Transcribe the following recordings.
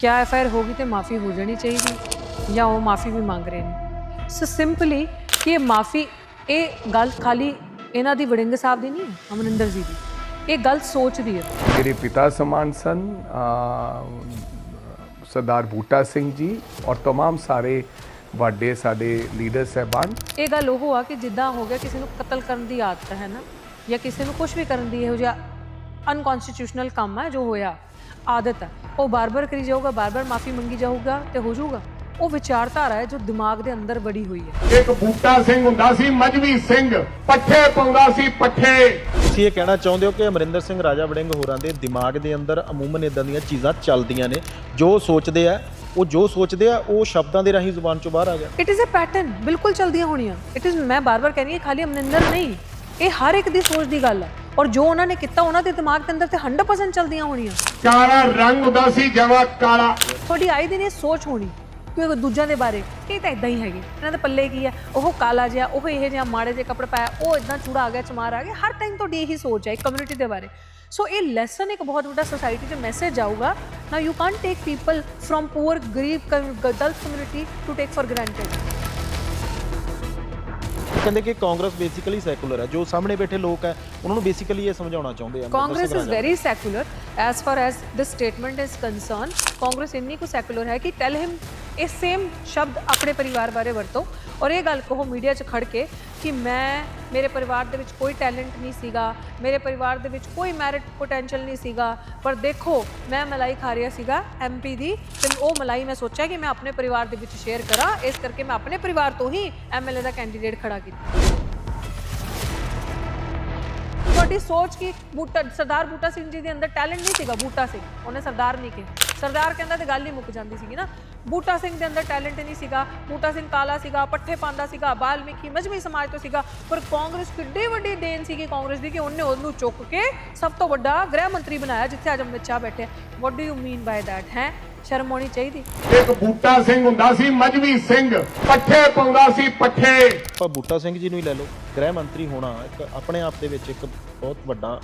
ਕਿਆ F I R ਹੋਗੀ ਤੇ ਮਾਫੀ ਹੋ ਜਾਣੀ ਚਾਹੀਦੀ ਜਾਂ ਉਹ ਮਾਫੀ ਵੀ ਮੰਗ ਰਹੇ ਨੇ ਸੋ ਸਿੰਪਲੀ ਕਿ ਇਹ ਮਾਫੀ ਇਹ ਗੱਲ ਖਾਲੀ ਇਹਨਾਂ ਦੀ ਵੜਿੰਗ ਸਾਹਿਬ ਦੀ ਨਹੀਂ ਹੈ, ਅਮਰਿੰਦਰ ਜੀ ਦੀ ਇਹ ਗੱਲ ਸੋਚ ਦੀ ਹੈ ਮੇਰੇ ਪਿਤਾ ਸਮਾਨ ਸਨ ਅ, ਸਰਦਾਰ ਬੂਟਾ ਸਿੰਘ ਜੀ ਔਰ तमाम ਸਾਰੇ ਵੱਡੇ ਸਾਡੇ ਲੀਡਰ ਸਹਿਬਾਨ ਇਹ ਗੱਲ ਉਹ ਆ ਕਿ ਜਿੱਦਾਂ ਹੋ ਗਿਆ ਕਿਸੇ ਨੂੰ ਕਤਲ ਕਰਨ ਦੀ ਆਦਤ ਹੈ ਨਾ ਜਾਂ ਕਿਸੇ ਨੂੰ ਕੁਝ ਵੀ ਕਰਨ ਦੀ ਇਹੋ ਜਿਹਾ ਅਨਕਨਸਟੀਟਿਊਸ਼ਨਲ ਕੰਮ ਹੈ ਜੋ ਹੋਇਆ ਆਦਤ ਹੈ ਉਹ ਬਾਰ-ਬਾਰ ਕਰੀ ਜਾਊਗਾ ਬਾਰ-ਬਾਰ ਮਾਫੀ ਮੰਗੀ ਜਾਊਗਾ ਤੇ ਹੋ ਜਾਊਗਾ ਉਹ ਵਿਚਾਰਧਾਰਾ ਹੈ ਜੋ ਦਿਮਾਗ ਦੇ ਅੰਦਰ ਵੜੀ ਹੋਈ ਹੈ ਇੱਕ ਬੂਟਾ ਸਿੰਘ ਹੁੰਦਾ ਸੀ ਮਜਵੀ ਸਿੰਘ ਪੱਠੇ ਪਾਉਂਦਾ ਸੀ ਪੱਠੇ ਤੁਸੀਂ ਇਹ ਕਹਿਣਾ ਚਾਹੁੰਦੇ ਹੋ ਕਿ ਅਮਰਿੰਦਰ ਸਿੰਘ ਰਾਜਾ ਵੜਿੰਗ ਹੋਰਾਂ ਦੇ ਦਿਮਾਗ ਦੇ ਅੰਦਰ ਅਮੂਮਨ ਇਦਾਂ ਦੀਆਂ ਚੀਜ਼ਾਂ ਚੱਲਦੀਆਂ ਨੇ? ਜੋ ਸੋਚਦੇ ਆ ਉਹ ਜੋ ਸੋਚਦੇ ਆ ਉਹ ਸ਼ਬਦਾਂ ਦੇ ਰਾਹੀਂ ਜ਼ੁਬਾਨ ਚੋਂ ਬਾਹਰ ਆ ਗਿਆ। ਇਟ ਇਜ਼ ਅ ਪੈਟਰਨ ਬਿਲਕੁਲ ਚਲਦੀਆਂ ਹੋਣੀਆਂ। ਇਟ ਇਜ਼ ਮੈਂ ਬਾਰ-ਬਾਰ ਕਹਿੰਦੀ ਹਾਂ ਖਾਲੀ ਅਮਰਿੰਦਰ ਨਹੀਂ। ਇਹ ਹਰ ਇੱਕ ਦੀ ਸੋਚ ਦੀ ਗੱਲ ਹੈ। ਔਰ ਜੋ ਉਹਨਾਂ ਨੇ ਕੀਤਾ ਉਹਨਾਂ ਦੇ ਦਿਮਾਗ ਦੇ ਅੰਦਰ ਤੇ 100% ਚਲਦੀਆਂ ਹੋਣੀਆਂ। ਕਾਲਾ ਰੰਗ ਹੁੰਦਾ ਸੀ ਜਮਾ ਕਾਲਾ। ਤੁਹਾਡੀ ਆਈ ਦਿਨ ਇਹ ਸੋਚ ਹੋਣੀ ਕਿ ਉਹ ਦੂਜਿਆਂ ਦੇ ਬਾਰੇ। ਇਹ ਤਾਂ ਇਦਾਂ ਹੀ ਹੈਗੇ। ਇਹਨਾਂ ਦੇ ਪੱਲੇ ਕੀ ਹੈ? ਉਹ ਕਾਲਾ ਜਿਹਾ ਉਹ ਇਹ ਜਿਹਾ ਮਾੜੇ ਜਿਹੇ ਕੱਪੜੇ ਪਾਇਆ ਉਹ ਇਦਾਂ ਚੂੜਾ ਆ ਗਿਆ ਚਮਾਰ ਆ ਗਿਆ। ਹਰ ਟਾਈਮ ਤੁਹਾਡੀ ਇਹੀ ਸੋਚ ਹੈ ਕਮਿਊਨਿਟੀ ਦੇ ਬਾਰੇ। ਸੋ ਇਹ ਲੈਸਨ ਇੱਕ ਬਹੁਤ ਵੱਡਾ ਸੋਸਾਇਟੀ 'ਚ ਮੈਸੇਜ ਆਊਗਾ। Now you can't take people from poor ਗਰੀਬ Dalit community to take for granted ਕਹਿੰਦੇ ਕਿ ਕਾਂਗਰਸ ਬੇਸਿਕਲੀ ਸੈਕੂਲਰ ਹੈ। ਜੋ ਸਾਹਮਣੇ ਬੈਠੇ ਲੋਕ ਹੈ ਉਹਨਾਂ ਨੂੰ ਬੇਸਿਕਲੀ ਇਹ ਸਮਝਾਉਣਾ ਚਾਹੁੰਦੇ ਆ। Congress is. Very secular as far as this statement is concern Congress ਇੰਨੀ ਕੁ ਸੈਕੂਲਰ ਹੈ ਕਿ ਟੈਲ ਹਿਮ ਇਹ ਸੇਮ ਸ਼ਬਦ ਆਪਣੇ ਪਰਿਵਾਰ ਬਾਰੇ ਵਰਤੋ ਔਰ ਇਹ ਗੱਲ ਕਹੋ ਮੀਡੀਆ 'ਚ ਖੜ ਕੇ ਕਿ ਮੈਂ, ਮੇਰੇ ਪਰਿਵਾਰ ਦੇ ਵਿੱਚ ਕੋਈ ਟੈਲੈਂਟ ਨਹੀਂ ਸੀਗਾ, ਮੇਰੇ ਪਰਿਵਾਰ ਦੇ ਵਿੱਚ ਕੋਈ ਮੈਰਿਟ ਪੋਟੈਂਸ਼ੀਅਲ ਨਹੀਂ ਸੀਗਾ, ਪਰ ਦੇਖੋ, ਮੈਂ ਮਲਾਈ ਖਾ ਰਿਹਾ ਸੀਗਾ ਐਮਪੀ ਦੀ, ਤੇ ਉਹ ਮਲਾਈ ਮੈਂ ਸੋਚਿਆ ਕਿ ਮੈਂ ਆਪਣੇ ਪਰਿਵਾਰ ਦੇ ਵਿੱਚ ਸ਼ੇਅਰ ਕਰਾਂ, ਇਸ ਕਰਕੇ ਮੈਂ ਆਪਣੇ ਪਰਿਵਾਰ ਤੋਂ ਹੀ ਐਮਐਲਏ ਦਾ ਕੈਂਡੀਡੇਟ ਖੜਾ ਕੀਤਾ। ਤੁਹਾਡੀ ਸੋਚ ਕਿ, ਬੂਟਾ, ਸਰਦਾਰ ਬੂਟਾ ਸਿੰਘ ਜੀ ਦੇ ਅੰਦਰ ਟੈਲੈਂਟ ਨਹੀਂ ਸੀਗਾ, ਬੂਟਾ ਸਿੰਘ, ਉਹਨੇ ਸਰਦਾਰ ਨਹੀਂ ਕਿਹਾ। ਸਰਦਾਰ ਕਹਿੰਦਾ ਤੇ ਗੱਲ ਹੀ ਮੁੱਕ ਜਾਂਦੀ ਸੀਗੀ ਨਾ। ਬੂਟਾ ਸਿੰਘ ਦੇ ਅੰਦਰ ਟੈਲੈਂਟ ਨਹੀਂ ਸੀਗਾ ਬੂਟਾ ਸਿੰਘ ਕਾਲਾ ਸੀਗਾ ਪੱਠੇ ਪਾਉਂਦਾ ਸੀਗਾ ਬਾਲਮੀਕੀ ਮਜਮੀ ਸਮਾਜ ਤੋਂ ਸੀਗਾ ਪਰ ਕਾਂਗਰਸ ਕਿੱਡੀ ਵੱਡੀ ਦੇਣ ਸੀਗੀ ਕਾਂਗਰਸ ਦੀ ਕਿ ਉਹਨੇ ਉਹਨੂੰ ਚੁੱਕ ਕੇ ਸਭ ਤੋਂ ਵੱਡਾ ਗ੍ਰਹਿ ਮੰਤਰੀ ਬਣਾਇਆ ਜਿੱਥੇ ਅੱਜ ਅਮਿਤ ਸ਼ਾਹ ਬੈਠੇ what do you mean by that ਹੈ? ਸ਼ਰਮ ਆਉਣੀ ਚਾਹੀਦੀ। ਇੱਕ ਬੂਟਾ ਸਿੰਘ ਹੁੰਦਾ ਸੀ ਮਜਵੀ ਸਿੰਘ ਪੱਠੇ ਪਾਉਂਦਾ ਸੀ ਪੱਠੇ। ਆਪਾਂ ਬੂਟਾ ਸਿੰਘ ਜੀ ਨੂੰ ਹੀ ਲੈ ਲਓ ਗ੍ਰਹਿ ਮੰਤਰੀ ਹੋਣਾ ਇੱਕ ਆਪਣੇ ਆਪ ਦੇ ਵਿੱਚ ਇੱਕ ਬਹੁਤ ਵੱਡਾ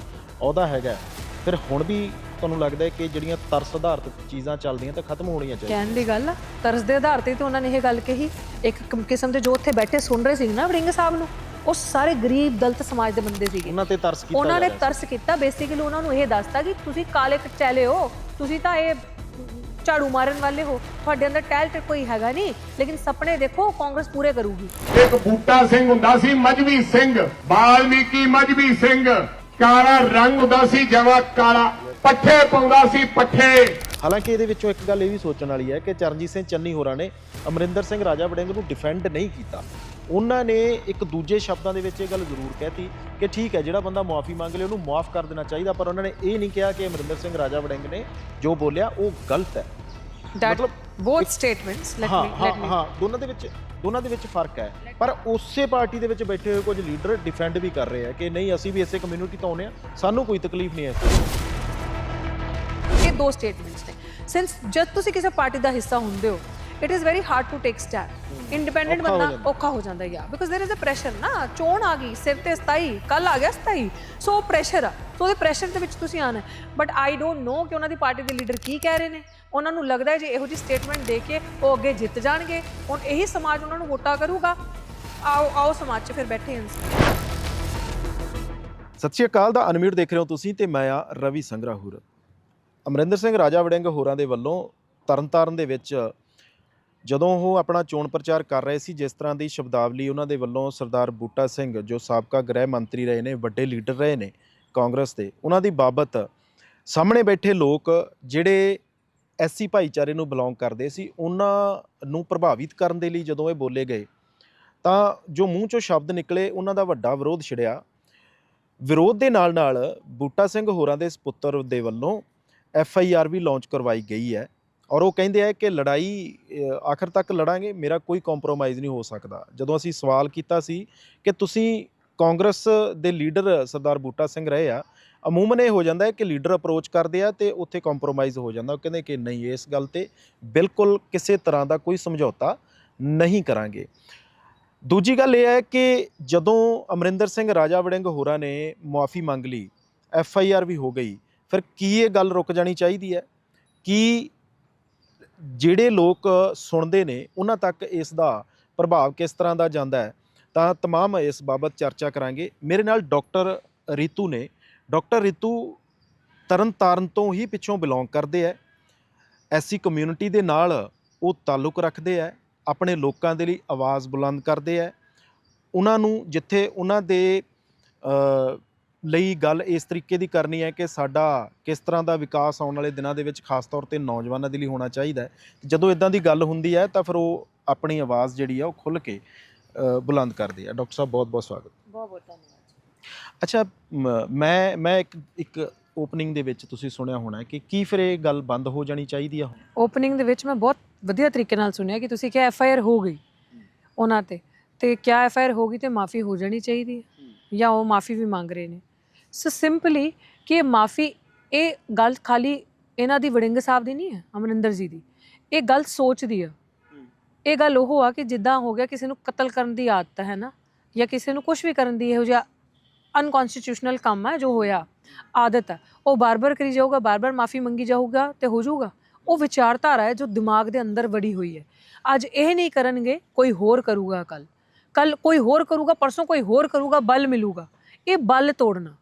ਅਹੁਦਾ ਹੈਗਾ। ਫਿਰ ਹੁਣ ਵੀ ਤੁਹਾਨੂੰ ਲੱਗਦਾ ਹੈ ਕਿ ਜਿਹੜੀਆਂ ਤਰਸ ਆਧਾਰਿਤ ਚੀਜ਼ਾਂ ਚੱਲਦੀਆਂ ਤਾਂ ਖਤਮ ਹੋਣੀਆਂ ਚਾਹੀਦੀਆਂ? ਕਹਿਣ ਦੀ ਗੱਲ ਆ ਤਰਸ ਦੇ ਆਧਾਰ ਤੇ ਤਾਂ ਉਹਨਾਂ ਨੇ ਇਹ ਗੱਲ ਕਹੀ ਇੱਕ ਕਿਮ- ਕਿਸਮ ਦੇ ਜੋ ਉੱਥੇ ਬੈਠੇ ਸੁਣ ਰਹੇ ਸੀ ਨਾ ਵੜਿੰਗ ਸਾਹਿਬ ਨੂੰ ਉਹ ਸਾਰੇ ਗਰੀਬ ਦਲਿਤ ਸਮਾਜ ਦੇ ਬੰਦੇ ਸੀਗੇ। ਉਹਨਾਂ ਤੇ ਤਰਸ ਕੀਤਾ ਉਹਨਾਂ ਨੇ ਜਾ ਰਿਹਾ ਤਰਸ ਕੀਤਾ ਬੇਸਿਕਲੀ ਉਹਨਾਂ ਨੂੰ ਇਹ ਦੱਸਤਾ ਕਿ ਤੁਸੀਂ ਕਾਲੇ ਕਚੈਲੇ ਹੋ ਤੁਸੀਂ ਤਾਂ ਇਹ ਝਾੜੂ ਮਾਰਨ ਵਾਲੇ ਹੋ ਤੁਹਾਡੇ ਅੰਦਰ ਟੈਲੈਂਟ ਕੋਈ ਹੈਗਾ ਨਹੀਂ ਲੇਕਿਨ ਸੁਪਨੇ ਦੇਖੋ ਕਾਂਗਰਸ ਪੂਰੇ ਕਰੂਗੀ। ਇੱਕ ਬੂਟਾ ਸਿੰਘ ਹੁੰਦਾ ਸੀ ਮਜਵੀ ਸਿੰਘ ਬਾਲਮੀਕੀ ਮਜਵੀ ਸਿੰਘ ਕਾਲਾ ਰੰਗ ਹੁੰਦਾ ਸੀ ਜਮਾ ਕਾਲਾ। ਪੱਠੇ ਪਾਉਂਦਾ ਸੀ ਪੱਠੇ। ਹਾਲਾਂਕਿ ਇਹਦੇ ਵਿੱਚੋਂ ਇੱਕ ਗੱਲ ਇਹ ਵੀ ਸੋਚਣ ਵਾਲੀ ਹੈ ਕਿ ਚਰਨਜੀਤ ਸਿੰਘ ਚੰਨੀ ਹੋਰਾਂ ਨੇ ਅਮਰਿੰਦਰ ਸਿੰਘ ਰਾਜਾ ਵੜਿੰਗ ਨੂੰ ਡਿਫੈਂਡ ਨਹੀਂ ਕੀਤਾ। ਉਹਨਾਂ ਨੇ ਇੱਕ ਦੂਜੇ ਸ਼ਬਦਾਂ ਦੇ ਵਿੱਚ ਇਹ ਗੱਲ ਜ਼ਰੂਰ ਕਹਿਤੀ ਕਿ ਠੀਕ ਹੈ ਜਿਹੜਾ ਬੰਦਾ ਮਾਫੀ ਮੰਗ ਲੇ ਉਹਨੂੰ ਮਾਫ ਕਰ ਦੇਣਾ ਚਾਹੀਦਾ ਪਰ ਉਹਨਾਂ ਨੇ ਇਹ ਨਹੀਂ ਕਿਹਾ ਕਿ ਅਮਰਿੰਦਰ ਸਿੰਘ ਰਾਜਾ ਵੜਿੰਗ ਨੇ ਜੋ ਬੋਲਿਆ ਉਹ ਗਲਤ ਹੈ। ਮਤਲਬ both statements let me let me ਹਾਂ ਦੋਨਾਂ ਦੇ ਵਿੱਚ ਦੋਨਾਂ ਦੇ ਵਿੱਚ ਫ਼ਰਕ ਹੈ। ਪਰ ਉਸੇ ਪਾਰਟੀ ਦੇ ਵਿੱਚ ਬੈਠੇ ਹੋਏ ਕੁਝ ਲੀਡਰ ਡਿਫੈਂਡ ਵੀ ਕਰ ਰਹੇ ਆ ਕਿ ਨਹੀਂ ਅਸੀਂ ਵੀ ਇਸੇ ਕਮਿਊਨਿਟੀ ਤੋਂ ਆਉਂਦੇ ਆ ਸਾਨੂੰ ਕੋਈ ਤਕਲੀਫ ਨਹੀਂ ਹੈ ਦੋ ਸਟੇਟਮੈਂਟਸ ਨੇ ਸਿੰਸ ਜਦ ਤੁਸੀਂ ਕਿਸੇ ਪਾਰਟੀ ਦਾ ਹਿੱਸਾ ਹੁੰਦੇ ਹੋ it is very hard to take step independent ਔਖਾ ਹੋ ਬੰਦਾ ਜਾਂਦਾ। ਔਖਾ ਹੋ ਜਾਂਦਾ ਹੈ because there is a pressure ਨਾ ਚੋਣ ਆ ਗਈ ਸਿਰ ਤੇ 27 ਕੱਲ ਆ ਗਿਆ 27 ਸੋ ਪ੍ਰੈਸ਼ਰ ਆ ਸੋ ਉਹਦੇ ਪ੍ਰੈਸ਼ਰ ਦੇ ਵਿੱਚ ਤੁਸੀਂ ਆਣਾ ਬਟ ਆਈ ਡੋਨਟ ਨੋ ਕਿ ਉਹਨਾਂ ਦੀ ਪਾਰਟੀ ਦੇ ਲੀਡਰ ਕੀ ਕਹਿ ਰਹੇ ਨੇ ਉਹਨਾਂ ਨੂੰ ਲੱਗਦਾ ਹੈ ਜੇ ਇਹੋ ਜੀ ਸਟੇਟਮੈਂਟ ਦੇ ਕੇ ਉਹ ਅੱਗੇ ਜਿੱਤ ਜਾਣਗੇ ਹੁਣ ਇਹੀ ਸਮਾਜ ਉਹਨਾਂ ਨੂੰ ਵੋਟਾਂ ਕਰੂਗਾ ਆਓ ਆਓ ਸਮਾਜ 'ਚ ਫਿਰ ਬੈਠੇ ਹਾਂ ਸਤਿ ਸ਼੍ਰੀ ਅਕਾਲ ਦਾ ਅਨਮਿਊਟ ਦੇਖ ਰਹੇ ਹੋ ਤੁਸੀਂ ਤੇ ਮੈਂ ਆ ਰਵੀ ਸੰਗਰਾਹੁਰ ਅਮਰਿੰਦਰ ਸਿੰਘ ਰਾਜਾ ਵੜਿੰਗ ਹੋਰਾਂ ਦੇ ਵੱਲੋਂ ਤਰਨਤਾਰਨ ਦੇ ਵਿੱਚ ਜਦੋਂ ਉਹ ਆਪਣਾ ਚੋਣ ਪ੍ਰਚਾਰ ਕਰ ਰਹੇ ਸੀ, ਜਿਸ ਤਰ੍ਹਾਂ ਦੀ ਸ਼ਬਦਾਵਲੀ ਉਹਨਾਂ ਦੇ ਵੱਲੋਂ ਸਰਦਾਰ ਬੂਟਾ ਸਿੰਘ, ਜੋ ਸਾਬਕਾ ਗ੍ਰਹਿ ਮੰਤਰੀ ਰਹੇ ਨੇ, ਵੱਡੇ ਲੀਡਰ ਰਹੇ ਨੇ ਕਾਂਗਰਸ ਦੇ, ਉਹਨਾਂ ਦੀ ਬਾਬਤ ਸਾਹਮਣੇ ਬੈਠੇ ਲੋਕ ਜਿਹੜੇ ਐਸਸੀ ਭਾਈਚਾਰੇ ਨੂੰ ਬਿਲੋਂਗ ਕਰਦੇ ਸੀ, ਉਹਨਾਂ ਨੂੰ ਪ੍ਰਭਾਵਿਤ ਕਰਨ ਦੇ ਲਈ ਜਦੋਂ ਇਹ ਬੋਲੇ ਗਏ, ਤਾਂ ਜੋ ਮੂੰਹ ਚੋਂ ਸ਼ਬਦ ਨਿਕਲੇ, ਉਹਨਾਂ ਦਾ ਵੱਡਾ ਵਿਰੋਧ ਛਿੜਿਆ। ਵਿਰੋਧ ਦੇ ਨਾਲ ਨਾਲ ਬੂਟਾ ਸਿੰਘ ਹੋਰਾਂ ਦੇ ਸੁਪੁੱਤਰ ਦੇ ਵੱਲੋਂ ਐਫ ਆਈ ਆਰ ਵੀ ਲਾਂਚ ਕਰਵਾਈ ਗਈ ਹੈ ਔਰ ਉਹ ਕਹਿੰਦੇ ਆ ਕਿ ਲੜਾਈ ਆਖਰ ਤੱਕ ਲੜਾਂਗੇ, ਮੇਰਾ ਕੋਈ ਕੰਪਰੋਮਾਈਜ਼ ਨਹੀਂ ਹੋ ਸਕਦਾ। ਜਦੋਂ ਅਸੀਂ ਸਵਾਲ ਕੀਤਾ ਸੀ ਕਿ ਤੁਸੀਂ ਕਾਂਗਰਸ ਦੇ ਲੀਡਰ ਸਰਦਾਰ ਬੂਟਾ ਸਿੰਘ ਰਹੇ ਆ, ਅਮੂਮਨ ਇਹ ਹੋ ਜਾਂਦਾ ਹੈ ਕਿ ਲੀਡਰ ਅਪਰੋਚ ਕਰਦੇ ਆ ਤੇ ਉੱਥੇ ਕੰਪਰੋਮਾਈਜ਼ ਹੋ ਜਾਂਦਾ। ਉਹ ਕਹਿੰਦੇ ਕਿ ਨਹੀਂ, ਇਸ ਗੱਲ ਤੇ ਬਿਲਕੁਲ ਕਿਸੇ ਤਰ੍ਹਾਂ ਦਾ ਕੋਈ ਸਮਝੌਤਾ ਨਹੀਂ ਕਰਾਂਗੇ। ਦੂਜੀ ਗੱਲ ਇਹ ਹੈ ਕਿ ਜਦੋਂ ਅਮਰਿੰਦਰ ਸਿੰਘ ਰਾਜਾ ਵੜਿੰਗ ਹੋਰਾਂ ਨੇ ਮੁਆਫੀ ਮੰਗ ਲਈ, ਐਫ ਆਈ ਆਰ ਵੀ ਹੋ ਗਈ ਫਿਰ ਕੀ ਇਹ ਗੱਲ ਰੁਕ ਜਾਣੀ ਚਾਹੀਦੀ ਹੈ? ਕੀ ਜਿਹੜੇ ਲੋਕ ਸੁਣਦੇ ਨੇ, ਉਹਨਾਂ ਤੱਕ ਇਸ ਦਾ ਪ੍ਰਭਾਵ ਕਿਸ ਤਰ੍ਹਾਂ ਦਾ ਜਾਂਦਾ ਹੈ? ਤਾਂ ਤਮਾਮ ਇਸ ਬਾਬਤ ਚਰਚਾ ਕਰਾਂਗੇ। ਮੇਰੇ ਨਾਲ ਡਾਕਟਰ ਰੀਤੂ ਨੇ। ਡਾਕਟਰ ਰੀਤੂ ਤਰਨਤਾਰਨ ਤੋਂ ਹੀ ਪਿੱਛੋਂ ਬਿਲੋਂਗ ਕਰਦੇ ਹੈ। ਐਸੀ ਕਮਿਊਨਿਟੀ ਦੇ ਨਾਲ ਉਹ ਤਾਲੁਕ ਰੱਖਦੇ ਹੈ। ਆਪਣੇ ਲੋਕਾਂ ਦੇ ਲਈ ਆਵਾਜ਼ ਬੁਲੰਦ ਕਰਦੇ ਹੈ। ਉਹਨਾਂ ਨੂੰ ਜਿੱਥੇ ਉਹਨਾਂ ਦੇ ਲਈ ਗੱਲ ਇਸ ਤਰੀਕੇ ਦੀ ਕਰਨੀ ਹੈ ਕਿ ਸਾਡਾ ਕਿਸ ਤਰ੍ਹਾਂ ਦਾ ਵਿਕਾਸ ਆਉਣ ਵਾਲੇ ਦਿਨਾਂ ਦੇ ਵਿੱਚ ਖਾਸ ਤੌਰ ਤੇ ਨੌਜਵਾਨਾਂ ਦੇ ਲਈ ਹੋਣਾ ਚਾਹੀਦਾ ਹੈ। ਜਦੋਂ ਇਦਾਂ ਦੀ ਗੱਲ ਹੁੰਦੀ ਹੈ ਤਾਂ ਫਿਰ ਉਹ ਆਪਣੀ ਆਵਾਜ਼ ਜਿਹੜੀ ਆ ਉਹ ਖੁੱਲ ਕੇ ਬੁਲੰਦ ਕਰਦੇ ਆ ਡਾਕਟਰ ਸਾਹਿਬ ਬਹੁਤ ਬਹੁਤ ਸਵਾਗਤ। ਬਹੁਤ ਬਹੁਤ ਧੰਨਵਾਦ ਅੱਛਾ ਮ- ਮੈਂ ਮੈਂ ਇੱਕ ਇੱਕ ਓਪਨਿੰਗ ਦੇ ਵਿੱਚ ਤੁਸੀਂ ਸੁਣਿਆ ਹੋਣਾ ਕਿ ਕੀ ਫਿਰ ਇਹ ਗੱਲ ਬੰਦ ਹੋ ਜਾਣੀ ਚਾਹੀਦੀ ਆ ਓਪਨਿੰਗ ਦੇ ਵਿੱਚ ਮੈਂ ਬਹੁਤ ਵਧੀਆ ਤਰੀਕੇ ਨਾਲ ਸੁਣਿਆ ਕਿ ਤੁਸੀਂ ਕਿਹਾ ਐਫ ਆਈ ਆਰ ਹੋ ਗਈ ਉਹਨਾਂ ਤੇ। ਤੇ ਕਿਆ ਐਫ ਆਈ ਆਰ ਹੋ ਗਈ ਤੇ ਮਾਫੀ ਹੋ ਜਾਣੀ ਚਾਹੀਦੀ ਹੈ। ਜਾਂ ਉਹ ਮਾਫੀ ਵੀ ਮੰਗ ਰਹੇ ਨੇ। ਸੋ ਸਿੰਪਲੀ ਕਿ ਇਹ ਮਾਫੀ, ਇਹ ਗੱਲ ਖਾਲੀ ਇਹਨਾਂ ਦੀ ਵੜਿੰਗ ਸਾਹਿਬ ਦੀ ਨਹੀਂ ਹੈ, ਅਮਰਿੰਦਰ ਜੀ ਦੀ। ਇਹ ਗੱਲ ਸੋਚ ਦੀ ਆ। ਇਹ ਗੱਲ ਉਹ ਆ ਕਿ ਜਿੱਦਾਂ ਹੋ ਗਿਆ ਕਿਸੇ ਨੂੰ ਕਤਲ ਕਰਨ ਦੀ ਆਦਤ ਹੈ ਨਾ, ਜਾਂ ਕਿਸੇ ਨੂੰ ਕੁਝ ਵੀ ਕਰਨ ਦੀ ਇਹੋ ਜਿਹਾ ਅਨਕਨਸਟੀਟਿਊਸ਼ਨਲ ਕੰਮ ਹੈ ਜੋ ਹੋਇਆ, ਆਦਤ ਹੈ, ਉਹ ਬਾਰ-ਬਾਰ ਕਰੀ ਜਾਊਗਾ, ਬਾਰ-ਬਾਰ ਮਾਫੀ ਮੰਗੀ ਜਾਊਗਾ ਤੇ ਹੋ ਜਾਊਗਾ। ਉਹ ਵਿਚਾਰਧਾਰਾ ਹੈ ਜੋ ਦਿਮਾਗ ਦੇ ਅੰਦਰ ਵੜੀ ਹੋਈ ਹੈ। ਅੱਜ ਇਹ ਨਹੀਂ ਕਰਨਗੇ, ਕੋਈ ਹੋਰ ਕਰੂਗਾ ਕੱਲ ਕੱਲ ਕੋਈ ਹੋਰ ਕਰੂਗਾ, ਪਰਸੋਂ ਕੋਈ ਹੋਰ ਕਰੂਗਾ, ਬਲ ਮਿਲੂਗਾ। ਇਹ ਬਲ ਤੋੜਨਾ।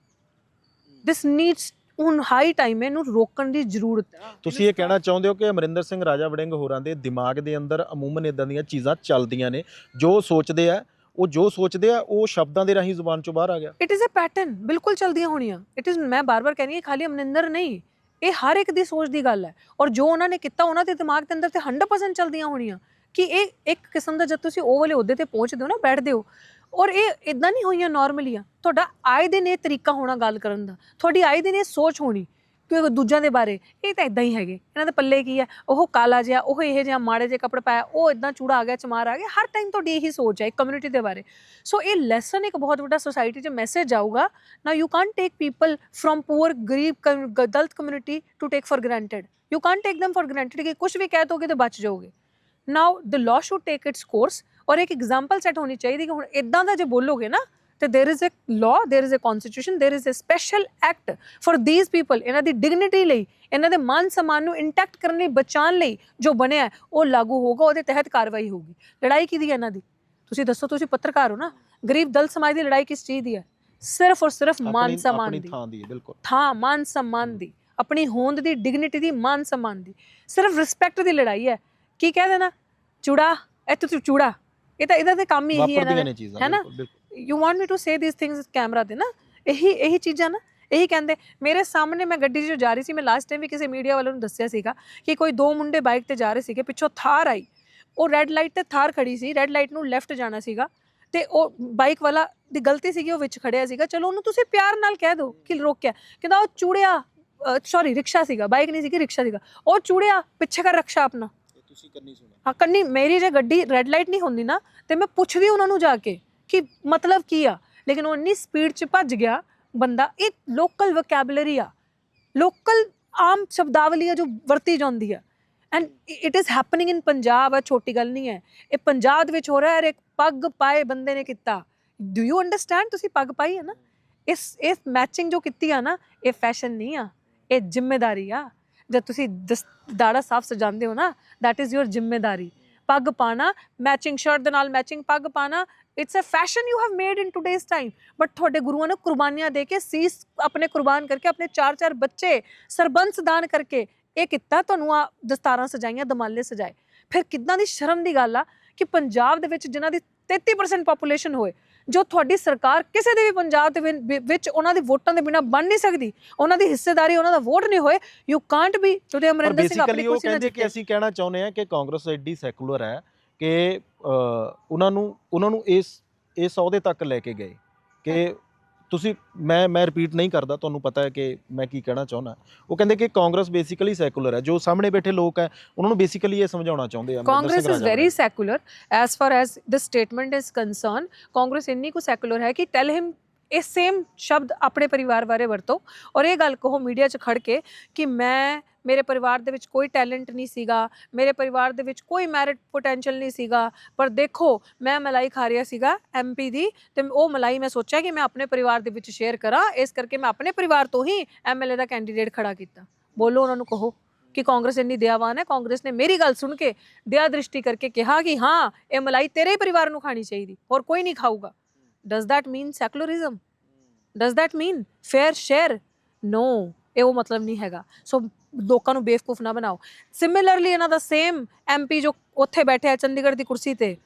ਦਿਸ ਨੀਡਸ ਹੁਣ ਹਾਈ ਟਾਈਮ ਹੈ ਇਹਨੂੰ ਰੋਕਣ ਦੀ ਜ਼ਰੂਰਤ ਹੈ। ਤੁਸੀਂ ਇਹ ਕਹਿਣਾ ਚਾਹੁੰਦੇ ਹੋ ਕਿ ਅਮਰਿੰਦਰ ਸਿੰਘ ਰਾਜਾ ਵੜਿੰਗ ਹੋਰਾਂ ਦੇ ਦਿਮਾਗ ਦੇ ਅੰਦਰ ਅਮੂਮਨ ਇਦਾਂ ਦੀਆਂ ਚੀਜ਼ਾਂ ਚੱਲਦੀਆਂ ਨੇ ਜੋ ਸੋਚਦੇ ਆ ਉਹ ਜੋ ਸੋਚਦੇ ਆ ਉਹ ਸ਼ਬਦਾਂ ਦੇ ਰਾਹੀਂ ਜ਼ੁਬਾਨ ਚੋਂ ਬਾਹਰ ਆ ਗਿਆ। ਇਟ ਇਜ਼ ਅ ਪੈਟਰਨ ਬਿਲਕੁਲ ਚਲਦੀਆਂ ਹੋਣੀਆਂ। ਇਟ ਇਜ਼ ਮੈਂ ਬਾਰ-ਬਾਰ ਕਹਿੰਦੀ ਹਾਂ ਖਾਲੀ ਅਮਨਿੰਦਰ ਨਹੀਂ ਇਹ ਹਰ ਇੱਕ ਦੀ ਸੋਚ ਦੀ ਗੱਲ ਹੈ। ਔਰ ਜੋ ਉਹਨਾਂ ਨੇ ਕੀਤਾ ਉਹਨਾਂ ਦੇ ਦਿਮਾਗ ਦੇ ਅੰਦਰ ਤੇ 100% ਚਲਦੀਆਂ ਹੋਣੀਆਂ। ਕਿ ਇਹ ਇੱਕ ਕਿਸਮ ਦਾ ਜਦ ਤੁਸੀਂ ਉਹ ਵਾਲੇ ਅਹੁਦੇ ਤੇ ਪਹੁੰਚਦੇ ਹੋ ਨਾ ਬੈਠਦੇ ਹੋ ਔਰ ਇਹ ਇਦਾਂ ਨਹੀਂ ਹੋਈਆਂ ਨਾਰਮਲੀ ਆ ਤੁਹਾਡਾ ਆਏ ਦਿਨ ਇਹ ਤਰੀਕਾ ਹੋਣਾ ਗੱਲ ਕਰਨ ਦਾ। ਤੁਹਾਡੀ ਆਏ ਦਿਨ ਇਹ ਸੋਚ ਹੋਣੀ ਕਿ ਦੂਜਿਆਂ ਦੇ ਬਾਰੇ। ਇਹ ਤਾਂ ਇਦਾਂ ਹੀ ਹੈਗੇ। ਇਹਨਾਂ ਦੇ ਪੱਲੇ ਕੀ ਹੈ ਉਹ ਕਾਲਾ ਜਿਹਾ, ਉਹ ਇਹੋ ਜਿਹਾ, ਮਾੜੇ ਜਿਹੇ ਕੱਪੜੇ ਪਾਇਆ, ਉਹ ਇਦਾਂ ਚੂੜਾ ਆ ਗਿਆ, ਚਮਾਰ ਆ ਗਿਆ। ਹਰ ਟਾਈਮ ਤੁਹਾਡੀ ਇਹੀ ਸੋਚ ਹੈ ਇੱਕ ਕਮਿਊਨਿਟੀ ਦੇ ਬਾਰੇ। ਸੋ ਇਹ ਲੈਸਨ ਇੱਕ ਬਹੁਤ ਵੱਡਾ ਸੋਸਾਇਟੀ 'ਚ ਮੈਸੇਜ ਆਊਗਾ। Now you can't take people from poor ਗਰੀਬ com- ਗ- community to take for granted you can't take them for granted ਕਿ ਕੁਝ ਵੀ ਕਹਿ ਦੋਗੇ ਤੇ ਬਚ ਜਾਓਗੇ। Now the law should take its course ਔਰ ਇੱਕ ਐਗਜ਼ਾਮਪਲ ਸੈੱਟ ਹੋਣੀ ਚਾਹੀਦੀ ਕਿ ਹੁਣ ਇਦਾਂ ਦਾ ਜੇ ਬੋਲੋਗੇ ਨਾ ਤੇ there is a law there is a constitution there is a special act for these people ਇਹਨਾਂ ਦੀ ਡਿਗਨਿਟੀ ਲਈ ਇਹਨਾਂ ਦੇ ਮਾਨ ਸਨਮਾਨ ਨੂੰ ਇੰਟੈਕਟ ਕਰਨ ਲਈ ਬਚਾਉਣ ਲਈ ਜੋ ਬਣਿਆ ਉਹ ਲਾਗੂ ਹੋਗਾ ਉਹਦੇ ਤਹਿਤ ਕਾਰਵਾਈ ਹੋਊਗੀ। ਲੜਾਈ ਕਿਹਦੀ ਹੈ ਇਹਨਾਂ ਦੀ? ਤੁਸੀਂ ਦੱਸੋ ਤੁਸੀਂ ਪੱਤਰਕਾਰ ਹੋ ਨਾ ਗਰੀਬ ਦਲ ਸਮਾਜ ਦੀ ਲੜਾਈ ਕਿਸ ਚੀਜ਼ ਦੀ ਹੈ? ਸਿਰਫ ਔਰ ਸਿਰਫ ਮਾਨ ਆਪਣੀ ਦੀ। ਥਾਂ ਦੀ ਹੈ, ਬਿਲਕੁਲ। ਥਾਂ ਮਾਨ ਸਨਮਾਨ ਦੀ। ਆਪਣੀ ਹੋਂਦ ਦੀ ਡਿਗਨਿਟੀ ਦੀ ਮਾਨ ਸਨਮਾਨ ਦੀ। ਸਿਰਫ ਰਿਸਪੈਕਟ ਦੀ ਲੜਾਈ ਹੈ। ਕੀ ਕਹਿ ਦੇਣਾ? ਚੂੜਾ ਇੱਥੇ ਤੂੰ ਚੂੜਾ। ਇਹ ਤਾਂ ਇਹਦਾ ਤੇ ਕੰਮ ਹੀ ਇਹੀ ਹੈ ਵਾਪਰਦੀਆਂ ਨਾ ਚੀਜ਼ਾਂ ਹੈ ਨਾ? ਬਿਲਕੁਲ। You want me to say these things camera ਤੇ ਨਾ। ਇਹੀ ਇਹੀ ਚੀਜ਼ਾਂ ਨਾ ਇਹੀ ਕਹਿੰਦੇ ਮੇਰੇ ਸਾਹਮਣੇ ਮੈਂ ਗੱਡੀ 'ਚ ਜੋ ਜਾ ਰਹੀ ਸੀ ਮੈਂ ਲਾਸਟ ਟਾਈਮ ਵੀ ਕਿਸੇ ਮੀਡੀਆ ਵਾਲਿਆਂ ਨੂੰ ਦੱਸਿਆ ਸੀਗਾ ਕਿ ਕੋਈ ਦੋ ਮੁੰਡੇ ਬਾਈਕ ਤੇ ਜਾ ਰਹੇ ਸੀਗੇ ਪਿੱਛੋਂ ਥਾਰ ਆਈ। ਉਹ ਰੈੱਡ ਲਾਈਟ ਤੇ ਥਾਰ ਖੜੀ ਸੀ ਰੈੱਡ ਲਾਈਟ ਨੂੰ ਲੈਫਟ ਜਾਣਾ ਸੀਗਾ ਤੇ ਉਹ ਬਾਈਕ ਵਾਲਾ ਦੀ ਗਲਤੀ ਸੀਗੀ ਉਹ ਵਿੱਚ ਖੜਿਆ ਸੀਗਾ। ਚਲੋ ਉਹਨੂੰ ਤੁਸੀਂ ਪਿਆਰ ਨਾਲ ਕਹਿ ਦਿਓ ਕਿ ਰੋਕਿਆ। ਕਹਿੰਦਾ ਉਹ ਚੂੜਿਆ ਸੌਰੀ ਰਿਕਸ਼ਾ ਸੀਗਾ ਬਾਈਕ ਨਹੀਂ ਸੀਗੀ ਰਿਕਸ਼ਾ ਸੀਗਾ। ਉਹ ਚੂੜਿਆ ਪਿੱਛੇ ਕਰ ਰਕਸ਼ਾ ਆਪਣਾ। ਤੁਸੀਂ ਕਰਨੀ ਸੁਣਿਆ? ਹਾਂ, ਕੰਨੀ, ਮੇਰੀ ਜੇ ਗੱਡੀ ਰੈੱਡ ਲਾਈਟ ਨਹੀਂ ਹੁੰਦੀ ਨਾ, ਤੇ ਮੈਂ ਪੁੱਛਦੀ ਉਹਨਾਂ ਨੂੰ ਜਾ ਕੇ ਕਿ ਮਤਲਬ ਕੀ ਆ? ਲੇਕਿਨ ਉਹ ਇੰਨੀ ਸਪੀਡ 'ਚ ਭੱਜ ਗਿਆ ਬੰਦਾ, ਇਹ ਲੋਕਲ ਵੋਕੈਬਲਰੀ ਆ। ਲੋਕਲ ਆਮ ਸ਼ਬਦਾਵਲੀ ਆ ਜੋ ਵਰਤੀ ਜਾਂਦੀ ਆ। And it is happening in Punjab ਆ, ਛੋਟੀ ਗੱਲ ਨਹੀਂ ਹੈ। ਇਹ ਪੰਜਾਬ ਵਿੱਚ ਹੋ ਰਿਹਾ ਹੈ ਇੱਕ ਪੱਗ ਪਾਏ ਬੰਦੇ ਨੇ ਕੀਤਾ। ਡੂ ਯੂ ਅੰਡਰਸਟੈਂਡ ਤੁਸੀਂ ਪੱਗ ਪਾਈ ਹੈ ਨਾ? ਇਸ ਇਸ ਮੈਚਿੰਗ ਜੋ ਕੀਤੀ ਆ ਨਾ, ਇਹ ਫੈਸ਼ਨ ਨਹੀਂ ਆ, ਇਹ ਜ਼ਿੰਮੇਵਾਰੀ ਆ। ਜਦ ਤੁਸੀਂ ਦਸ- ਦਾੜਾ ਸਾਫ਼ ਸਜਾਉਂਦੇ ਹੋ ਨਾ, that ਇਜ਼ your ਜ਼ਿੰਮੇਵਾਰੀ ਪੱਗ ਪਾਣਾ ਮੈਚਿੰਗ ਸ਼ਰਟ ਦੇ ਨਾਲ ਮੈਚਿੰਗ ਪੱਗ ਪਾਣਾ it's a fashion you have made in today's time but ਤੁਹਾਡੇ ਗੁਰੂਆਂ ਨੇ ਕੁਰਬਾਨੀਆਂ ਦੇ ਕੇ ਸੀਸ ਆਪਣੇ ਕੁਰਬਾਨ ਕਰਕੇ, ਆਪਣੇ ਚਾਰ ਚਾਰ ਬੱਚੇ ਸਰਬੰਸ ਦਾਨ ਕਰਕੇ ਇਹ ਕੀਤਾ, ਤੁਹਾਨੂੰ ਆ ਦਸਤਾਰਾਂ ਸਜਾਈਆਂ, ਦਮਾਲੇ ਸਜਾਏ। ਫਿਰ ਕਿੱਦਾਂ ਦੀ ਸ਼ਰਮ ਦੀ ਗੱਲ ਆ ਕਿ ਪੰਜਾਬ ਦੇ ਵਿੱਚ ਜਿਨ੍ਹਾਂ ਦੀ 33% ਪੋਪੂਲੇਸ਼ਨ ਹੋਏ ਜੋ ਤੁਹਾਡੀ ਸਰਕਾਰ ਕਿਸੇ ਦੇ ਵੀ ਪੰਜਾਬ ਦੇ ਵਿੱਚ ਉਹਨਾਂ ਦੀ ਵੋਟਾਂ ਦੇ ਬਿਨਾ ਬਣ ਨਹੀਂ ਸਕਦੀ ਉਹਨਾਂ ਦੀ ਹਿੱਸੇਦਾਰੀ ਉਹਨਾਂ ਦਾ ਵੋਟ ਨਹੀਂ ਹੋਏ you can't be today Amarinder Singh ਆਪਣੀ ਕੁਰਸੀ ਨਾਲ ਕਹਿੰਦੇ ਕਿ। ਅਸੀਂ ਕਹਿਣਾ ਚਾਹੁੰਦੇ ਹਾਂ ਕਿ ਕਾਂਗਰਸ ਐਡੀ ਸੈਕੂਲਰ ਹੈ ਕਿ ਉਹਨਾਂ ਨੂੰ ਉਹਨਾਂ ਨੂੰ ਇਸ ਇਸ ਅਹੁਦੇ ਤੱਕ ਲੈ ਕੇ ਗਏ ਕਿ ਤੁਸੀਂ ਮੈਂ ਮੈਂ ਰਿਪੀਟ ਨਹੀਂ ਕਰਦਾ ਤੁਹਾਨੂੰ ਪਤਾ ਹੈ ਕਿ ਮੈਂ ਕੀ ਕਹਿਣਾ ਚਾਹੁੰਦਾ। ਉਹ ਕਹਿੰਦੇ ਕਿ ਕਾਂਗਰਸ ਬੇਸਿਕਲੀ ਸੈਕੂਲਰ ਹੈ। ਜੋ ਸਾਹਮਣੇ ਬੈਠੇ ਲੋਕ ਹੈ ਉਹਨਾਂ ਨੂੰ ਬੇਸਿਕਲੀ ਇਹ ਸਮਝਾਉਣਾ ਚਾਹੁੰਦੇ ਆ Congress is very secular as far as this statement is concern Congress ਇੰਨੀ ਕੁ ਸੈਕੂਲਰ ਹੈ ਕਿ ਟੈਲ ਹਿਮ ਇਹ ਸੇਮ ਸ਼ਬਦ ਆਪਣੇ ਪਰਿਵਾਰ ਬਾਰੇ ਵਰਤੋ। ਔਰ ਇਹ ਗੱਲ ਕਹੋ ਮੀਡੀਆ 'ਚ ਖੜ ਕੇ ਕਿ ਮੈਂ, ਮੇਰੇ ਪਰਿਵਾਰ ਦੇ ਵਿੱਚ ਕੋਈ ਟੈਲੈਂਟ ਨਹੀਂ ਸੀਗਾ, ਮੇਰੇ ਪਰਿਵਾਰ ਦੇ ਵਿੱਚ ਕੋਈ ਮੈਰਿਟ ਪੋਟੈਂਸ਼ੀਅਲ ਨਹੀਂ ਸੀਗਾ, ਪਰ ਦੇਖੋ, ਮੈਂ ਮਲਾਈ ਖਾ ਰਿਹਾ ਸੀਗਾ ਐਮਪੀ ਦੀ ਤੇ ਉਹ ਮਲਾਈ ਮੈਂ ਸੋਚਿਆ ਕਿ ਮੈਂ ਆਪਣੇ ਪਰਿਵਾਰ ਦੇ ਵਿੱਚ ਸ਼ੇਅਰ ਕਰਾਂ, ਇਸ ਕਰਕੇ ਮੈਂ ਆਪਣੇ ਪਰਿਵਾਰ ਤੋਂ ਹੀ ਐਮਐਲਏ ਦਾ ਕੈਂਡੀਡੇਟ ਖੜਾ ਕੀਤਾ। ਬੋਲੋ ਉਹਨਾਂ ਨੂੰ ਕਹੋ ਕਿ ਕਾਂਗਰਸ ਇੰਨੀ ਦਇਆਵਾਨ ਹੈ, ਕਾਂਗਰਸ ਨੇ ਮੇਰੀ ਗੱਲ ਸੁਣ ਕੇ ਦਇਆ ਦ੍ਰਿਸ਼ਟੀ ਕਰਕੇ ਕਿਹਾ ਕਿ ਹਾਂ, ਇਹ ਮਲਾਈ ਤੇਰੇ ਹੀ ਪਰਿਵਾਰ ਨੂੰ ਖਾਣੀ ਚਾਹੀਦੀ, ਹੋਰ ਕੋਈ ਨਹੀਂ ਖਾਊਗਾ। Does that mean secularism? Does that mean fair share? No. ਇਹ ਉਹ ਮਤਲਬ ਨਹੀਂ ਹੈਗਾ। ਸੋ ਲੋਕਾਂ ਨੂੰ ਬੇਵਕੂਫ ਨਾ ਬਣਾਓ। ਸਿਮਿਲਰਲੀ ਇਹਨਾਂ ਦਾ ਸੇਮ ਐਮਪੀ ਜੋ ਉੱਥੇ ਬੈਠਿਆ ਚੰਡੀਗੜ੍ਹ ਦੀ ਕੁਰਸੀ ਤੇ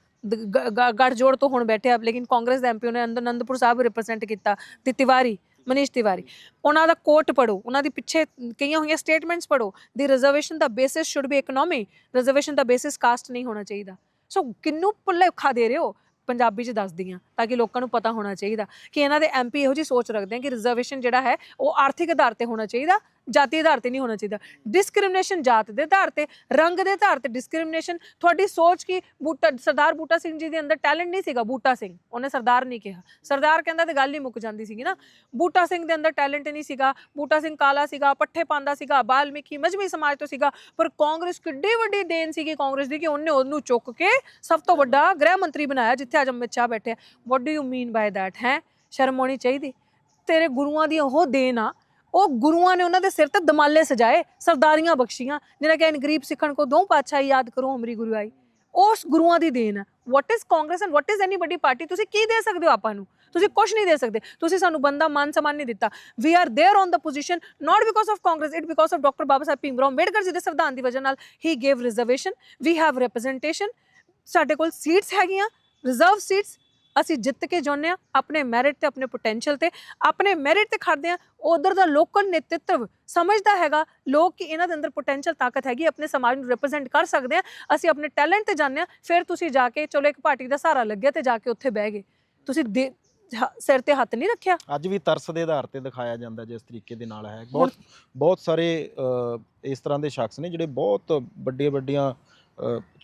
ਗੱਠਜੋੜ ਤੋਂ ਹੁਣ ਬੈਠਿਆ ਲੇਕਿਨ ਕਾਂਗਰਸ ਦੇ ਐਮਪੀ ਉਹਨੇ ਅਨੰਦਪੁਰ ਸਾਹਿਬ ਰਿਪਰੈਜ਼ੈਂਟ ਕੀਤਾ, ਤੇ ਤਿਵਾਰੀ, ਮਨੀਸ਼ ਤਿਵਾਰੀ। ਉਹਨਾਂ ਦਾ ਕੋਟ ਪੜੋ ਉਹਨਾਂ ਦੀ ਪਿੱਛੇ ਕਈਆਂ ਹੋਈਆਂ ਸਟੇਟਮੈਂਟਸ ਪੜੋ ਦੀ reservation the basis should be economy reservation the basis caste ਨਹੀਂ ਹੋਣਾ ਚਾਹੀਦਾ। ਸੋ ਕਿੰਨੂੰ ਭੁਲੇਖਾ ਦੇ ਰਹੇ ਹੋ? ਪੰਜਾਬੀ ਚ ਦੱਸਦੀ ਹਾਂ ਤਾਂ ਕਿ ਲੋਕਾਂ ਨੂੰ ਪਤਾ ਹੋਣਾ ਚਾਹੀਦਾ ਕਿ ਇਹਨਾਂ ਦੇ ਐਮਪੀ ਇਹੋ ਜੀ ਸੋਚ ਰੱਖਦੇ ਆ ਕਿ ਰਿਜ਼ਰਵੇਸ਼ਨ ਜਿਹੜਾ ਹੈ ਉਹ ਆਰਥਿਕ ਆਧਾਰ ਤੇ ਹੋਣਾ ਚਾਹੀਦਾ ਜਾਤੀ ਆਧਾਰ ਤੇ ਨਹੀਂ ਹੋਣਾ ਚਾਹੀਦਾ। ਡਿਸਕ੍ਰਿਮੀਨੇਸ਼ਨ ਜਾਤ ਦੇ ਆਧਾਰ ਤੇ, ਰੰਗ ਦੇ ਆਧਾਰ ਤੇ ਡਿਸਕ੍ਰਿਮੀਨੇਸ਼ਨ ਤੁਹਾਡੀ ਸੋਚ ਕੀ, ਬੂਟਾ, ਸਰਦਾਰ ਬੂਟਾ ਸਿੰਘ ਜੀ ਦੇ ਅੰਦਰ ਟੈਲੈਂਟ ਨਹੀਂ ਸੀਗਾ, ਬੂਟਾ ਸਿੰਘ। ਉਹਨੇ ਸਰਦਾਰ ਨਹੀਂ ਕਿਹਾ। ਸਰਦਾਰ ਕਹਿੰਦਾ ਤੇ ਗੱਲ ਹੀ ਮੁੱਕ ਜਾਂਦੀ ਸੀਗੀ ਨਾ। ਬੂਟਾ ਸਿੰਘ ਦੇ ਅੰਦਰ ਟੈਲੈਂਟ ਨਹੀਂ ਸੀਗਾ, ਬੂਟਾ ਸਿੰਘ ਕਾਲਾ ਸੀਗਾ, ਪੱਠੇ ਪਾਉਂਦਾ ਸੀਗਾ, ਬਾਲਮੀਕੀ ਮਜਮੀ ਸਮਾਜ ਤੋਂ ਸੀਗਾ। ਪਰ ਕਾਂਗਰਸ ਕਿੱਡੀ ਵੱਡੀ ਦੇਣ ਸੀਗੀ ਕਾਂਗਰਸ ਦੀ ਕਿ ਉਹਨੇ ਉਹਨੂੰ ਚੁੱਕ ਕੇ ਸਭ ਤੋਂ ਵੱਡਾ ਗ੍ਰਹਿ ਮੰਤਰੀ ਬਣਾਇਆ, ਜਿੱਥੇ ਅੱਜ ਅਮਿਤ ਸ਼ਾਹ ਬੈਠੇ ਆ। What do you mean by that ਹੈ? ਸ਼ਰਮ ਹੋਣੀ ਚਾਹੀਦੀ। ਤੇਰੇ ਗੁਰੂਆਂ ਦੀ ਉਹ ਦੇਣ ਆ ਉਹ ਗੁਰੂਆਂ ਨੇ ਉਹਨਾਂ ਦੇ ਸਿਰ ਤੇ ਦਮਾਲੇ ਸਜਾਏ ਸਰਦਾਰੀਆਂ ਬਖਸ਼ੀਆਂ ਜਿਹਨਾਂ ਕਿ ਗਰੀਬ ਸਿੱਖਣ ਕੋ ਦੋ ਪਾਤਸ਼ਾਹੀ ਯਾਦ ਕਰੋ ਹਮਰੀ ਗੁਰੂ ਆਈ ਉਸ ਗੁਰੂਆਂ ਦੀ ਦੇਣ ਹੈ what is Congress and what is anybody party ਤੁਸੀਂ ਕੀ ਦੇ ਸਕਦੇ ਹੋ ਆਪਾਂ ਨੂੰ ਤੁਸੀਂ ਕੁਝ ਨਹੀਂ ਦੇ ਸਕਦੇ ਤੁਸੀਂ ਸਾਨੂੰ ਬੰਦਾ ਮਾਨ ਸਨਮਾਨ ਨਹੀਂ ਦਿੱਤਾ we are there on the position not because of Congress it because of doctor Baba Saheb Bhimrao Ambedkar ji ਦੇ ਸੰਵਿਧਾਨ ਦੀ ਵਜ੍ਹਾ ਨਾਲ ਹੀ gave reservation we have representation ਸਾਡੇ ਕੋਲ ਸੀਟਸ ਹੈਗੀਆਂ ਰਿਜ਼ਰਵ ਸੀਟਸ ਅਸੀਂ ਜਿੱਤ ਕੇ ਜਾਉਂਦੇ ਆ ਆਪਣੇ ਮੈਰਿਟ ਤੇ ਆਪਣੇ ਪੋਟੈਂਸ਼ੀਅਲ ਤੇ ਆਪਣੇ ਮੈਰਿਟ ਤੇ ਖੜਦੇ ਆ ਉਧਰ ਦਾ ਲੋਕਲ ਨੇਤ੍ਰਿਤਵ ਸਮਝਦਾ ਹੈਗਾ ਲੋਕ ਕਿ ਇਹਨਾਂ ਦੇ ਅੰਦਰ ਪੋਟੈਂਸ਼ੀਅਲ ਤਾਕਤ ਹੈਗੀ ਆਪਣੇ ਸਮਾਜ ਨੂੰ ਰਿਪਰੈਜ਼ੈਂਟ ਕਰ ਸਕਦੇ ਆ ਅਸੀਂ ਆਪਣੇ ਟੈਲੈਂਟ ਤੇ ਜਾਂਦੇ ਆ ਫਿਰ ਤੁਸੀਂ ਜਾ ਕੇ ਚਲੋ ਇੱਕ ਪਾਰਟੀ ਦਾ ਸਹਾਰਾ ਲੱਗਿਆ ਤੇ ਜਾ ਕੇ ਉੱਥੇ ਬਹਿ ਗਏ। ਤੁਸੀਂ ਸਿਰ ਤੇ ਹੱਥ ਨਹੀਂ ਰੱਖਿਆ? ਅੱਜ ਵੀ ਤਰਸ ਦੇ ਆਧਾਰ ਤੇ ਦਿਖਾਇਆ ਜਾਂਦਾ ਜਿਸ ਤਰੀਕੇ ਦੇ ਨਾਲ ਹੈ। ਬਹੁਤ ਬਹੁਤ ਸਾਰੇ ਇਸ ਤਰ੍ਹਾਂ ਦੇ ਸ਼ਖਸ ਨੇ ਜਿਹੜੇ ਬਹੁਤ ਵੱਡੀਆਂ ਵੱਡੀਆਂ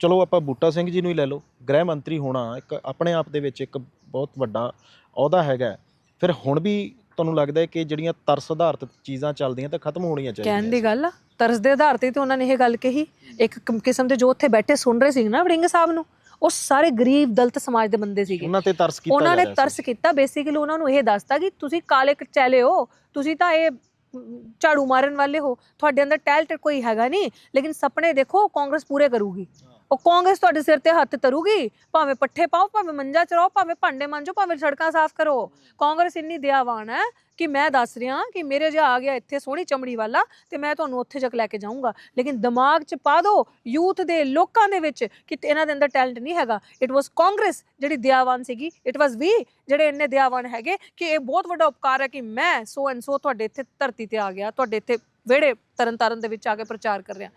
ਚਲੋ ਆਪਾਂ ਬੂਟਾ ਸਿੰਘ ਜੀ ਨੂੰ ਹੀ ਲੈ ਲਓ। ਗ੍ਰਹਿ ਮੰਤਰੀ ਹੋਣਾ ਇੱਕ ਆਪਣੇ ਆਪ ਦੇ ਵਿੱਚ ਇੱਕ ਬਹੁਤ ਵੱਡਾ ਅਹੁਦਾ ਹੈਗਾ ਫਿਰ ਹੁਣ ਵੀ ਤੁਹਾਨੂੰ ਲੱਗਦਾ ਹੈ ਕਿ ਜਿਹੜੀਆਂ ਤਰਸ ਆਧਾਰਿਤ ਚੀਜ਼ਾਂ ਚੱਲਦੀਆਂ ਤਾਂ ਖਤਮ ਹੋਣੀਆਂ ਚਾਹੀਦੀਆਂ ਕਹਿਣ ਦੀ ਗੱਲ ਆ ਤਰਸ ਦੇ ਆਧਾਰ ਤੇ ਤੇ ਉਹਨਾਂ ਨੇ ਇਹ ਗੱਲ ਕਹੀ। ਇੱਕ ਕਿਸਮ ਦੇ ਜੋ ਉੱਥੇ ਬੈਠੇ ਸੁਣ ਰਹੇ ਸੀ ਨਾ ਵੜਿੰਗ ਸਾਹਿਬ ਨੂੰ ਉਹ ਸਾਰੇ ਗਰੀਬ ਦਲਿਤ ਸਮਾਜ ਦੇ ਬੰਦੇ ਸੀਗੇ। ਉਹਨਾਂ ਤੇ ਤਰਸ ਕੀਤਾ ਉਹਨਾਂ ਨੇ। ਤਰਸ ਕੀਤਾ। ਬੇਸਿਕਲੀ ਉਹਨਾਂ ਨੂੰ ਇਹ ਦੱਸਤਾ ਕਿ ਤੁਸੀਂ ਕਾਲੇ ਕਚੈਲੇ ਹੋ ਤੁਸੀਂ ਤਾਂ ਇਹ ਝਾੜੂ ਮਾਰਨ ਵਾਲੇ ਹੋ, ਤੁਹਾਡੇ ਅੰਦਰ ਟੈਲੈਂਟ ਕੋਈ ਹੈਗਾ ਨਹੀਂ, ਲੇਕਿਨ ਸੁਪਨੇ ਦੇਖੋ ਕਾਂਗਰਸ ਪੂਰੇ ਕਰੂਗੀ। ਉਹ ਕਾਂਗਰਸ ਤੁਹਾਡੇ ਸਿਰ ਤੇ ਹੱਥ ਤਰੂਗੀ ਭਾਵੇਂ ਪੱਠੇ ਪਾਓ, ਭਾਵੇਂ ਮੰਜਾ ਚਰਾਓ ਭਾਵੇਂ ਭਾਂਡੇ ਮਾਂਜੋ, ਭਾਵੇਂ ਸੜਕਾਂ ਸਾਫ਼ ਕਰੋ। ਕਾਂਗਰਸ ਇੰਨੀ ਦਿਆਵਾਨ ਹੈ ਕਿ ਮੈਂ ਦੱਸ ਰਿਹਾ ਕਿ ਮੇਰੇ ਜਿਹਾ ਆ ਗਿਆ ਇੱਥੇ ਸੋਹਣੀ ਚਮੜੀ ਵਾਲਾ ਤੇ ਮੈਂ ਤੁਹਾਨੂੰ ਉੱਥੇ ਤੱਕ ਲੈ ਕੇ ਜਾਊਂਗਾ। ਲੇਕਿਨ ਦਿਮਾਗ 'ਚ ਪਾ ਦਿਓ, ਯੂਥ ਦੇ ਲੋਕਾਂ ਦੇ ਵਿੱਚ ਕਿ ਇਹਨਾਂ ਦੇ ਅੰਦਰ ਟੈਲੈਂਟ ਨਹੀਂ ਹੈਗਾ। ਇਟ ਵਾਸ ਕਾਂਗਰਸ ਜਿਹੜੀ ਦਿਆਵਾਨ ਸੀਗੀ। ਇਟ ਵਾਸ ਵੀ ਜਿਹੜੇ ਇੰਨੇ ਦਿਆਵਾਨ ਹੈਗੇ ਕਿ ਇਹ ਬਹੁਤ ਵੱਡਾ ਉਪਕਾਰ ਹੈ ਕਿ ਮੈਂ ਸੋ ਐਂਡ ਸੋ ਤੁਹਾਡੇ ਇੱਥੇ ਧਰਤੀ ਤੇ ਆ ਗਿਆ, ਤੁਹਾਡੇ ਇੱਥੇ ਵਿਹੜੇ ਤਰਨ ਤਾਰਨ ਦੇ ਵਿੱਚ ਆ ਕੇ ਪ੍ਰਚਾਰ ਕਰ ਰਿਹਾ।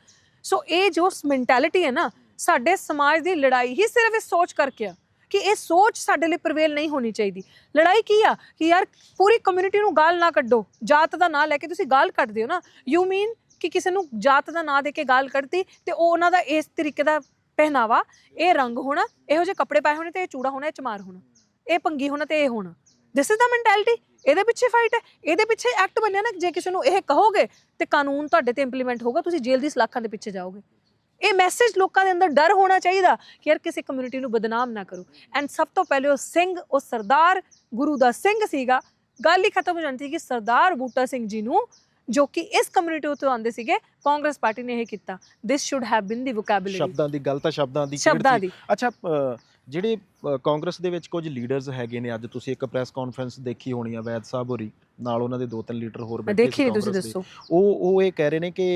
ਸੋ ਇਹ ਜੋ ਮੈਂਟੈਲਿਟੀ ਹੈ ਨਾ ਸਾਡੇ ਸਮਾਜ ਦੀ ਲੜਾਈ ਹੀ ਸਿਰਫ ਇਸ ਸੋਚ ਕਰਕੇ ਆ ਕਿ ਇਹ ਸੋਚ ਸਾਡੇ ਲਈ ਪ੍ਰਵੇਲ ਨਹੀਂ ਹੋਣੀ ਚਾਹੀਦੀ। ਲੜਾਈ ਕੀ ਆ? ਕਿ ਯਾਰ ਪੂਰੀ ਕਮਿਊਨਿਟੀ ਨੂੰ ਗਾਲ ਨਾ ਕੱਢੋ, ਜਾਤ ਦਾ ਨਾਂ ਲੈ ਕੇ ਤੁਸੀਂ ਗਾਲ ਕੱਢਦੇ ਹੋ ਨਾ। ਯੂ ਮੀਨ ਕਿ ਕਿਸੇ ਨੂੰ ਜਾਤ ਦਾ ਨਾਂ ਦੇ ਕੇ ਗਾਲ ਕੱਢਤੀ ਤੇ ਉਹ ਉਹਨਾਂ ਦਾ ਇਸ ਤਰੀਕੇ ਦਾ ਪਹਿਨਾਵਾ, ਇਹ ਰੰਗ ਹੋਣਾ, ਇਹੋ ਜਿਹੇ ਕੱਪੜੇ ਪਾਏ ਹੋਣੇ ਤੇ ਇਹ ਚੂੜਾ ਹੋਣਾ, ਇਹ ਚਮਾਰ ਹੋਣਾ, ਇਹ ਪੰਗੀ ਹੋਣਾ ਤੇ ਇਹ ਹੋਣਾ। ਦਿਸ ਇਜ਼ ਦਾ ਮੈਂਟੈਲਿਟੀ ਇਹਦੇ ਪਿੱਛੇ ਫਾਈਟ ਹੈ। ਇਹਦੇ ਪਿੱਛੇ ਐਕਟ ਬਣਿਆ ਨਾ, ਜੇ ਕਿਸੇ ਨੂੰ ਇਹ ਕਹੋਗੇ ਤੇ ਕਾਨੂੰਨ ਤੁਹਾਡੇ ਤੇ ਇੰਪਲੀਮੈਂਟ ਹੋਗਾ ਤੁਸੀਂ ਜੇਲ੍ਹ ਦੀ ਸਲਾਖਾਂ ਦੇ ਪਿੱਛੇ ਜਾਓਗੇ। ਇਹ ਮੈਸੇਜ ਲੋਕਾਂ ਦੇ ਅੰਦਰ ਡਰ ਹੋਣਾ ਚਾਹੀਦਾ ਕਿ ਯਾਰ ਕਿਸੇ ਕਮਿਊਨਿਟੀ ਨੂੰ ਬਦਨਾਮ ਨਾ ਕਰੋ। ਐਂਡ ਸਭ ਤੋਂ ਪਹਿਲੇ ਉਹ ਸਿੰਘ ਉਹ ਸਰਦਾਰ ਗੁਰੂ ਦਾ ਸਿੰਘ ਸੀਗਾ। ਗੱਲ ਹੀ ਖਤਮ ਹੋ ਜਾਂਦੀ ਕਿ ਸਰਦਾਰ ਬੂਟਾ ਸਿੰਘ ਜੀ ਨੂੰ ਜੋ ਕਿ ਇਸ ਕਮਿਊਨਿਟੀ ਤੋਂ ਆਉਂਦੇ ਸੀਗੇ ਕਾਂਗਰਸ ਪਾਰਟੀ ਨੇ ਇਹ ਕੀਤਾ। ਦਿਸ ਸ਼ੁੱਡ ਹੈਵ ਬੀਨ ਦੀ ਵੋਕੈਬੁਲਰੀ ਸ਼ਬਦਾਂ ਦੀ ਗੱਲ ਤਾਂ ਸ਼ਬਦਾਂ ਦੀ ਸ਼ਬਦਾਂ। ਦੀ। ਅੱਛਾ ਜਿਹੜੇ ਕਾਂਗਰਸ ਦੇ ਵਿੱਚ ਕੁਝ ਲੀਡਰਸ ਹੈਗੇ ਨੇ ਅੱਜ ਤੁਸੀਂ ਇੱਕ ਪ੍ਰੈਸ ਕਾਨਫਰੰਸ ਦੇਖੀ ਹੋਣੀ ਆ ਵੈਦ ਸਾਹਿਬ ਹੋਰੀ ਨਾਲ ਉਹਨਾਂ ਦੇ ਦੋ ਤਿੰਨ ਲੀਡਰ ਹੋਰ ਬੈਠੇ ਦੇਖੀ ਸੀ ਨਹੀਂ ਤੁਸੀਂ। ਦੱਸੋ। ਉਹ ਉਹ ਇਹ ਕਹਿ ਰਹੇ ਨੇ ਕਿ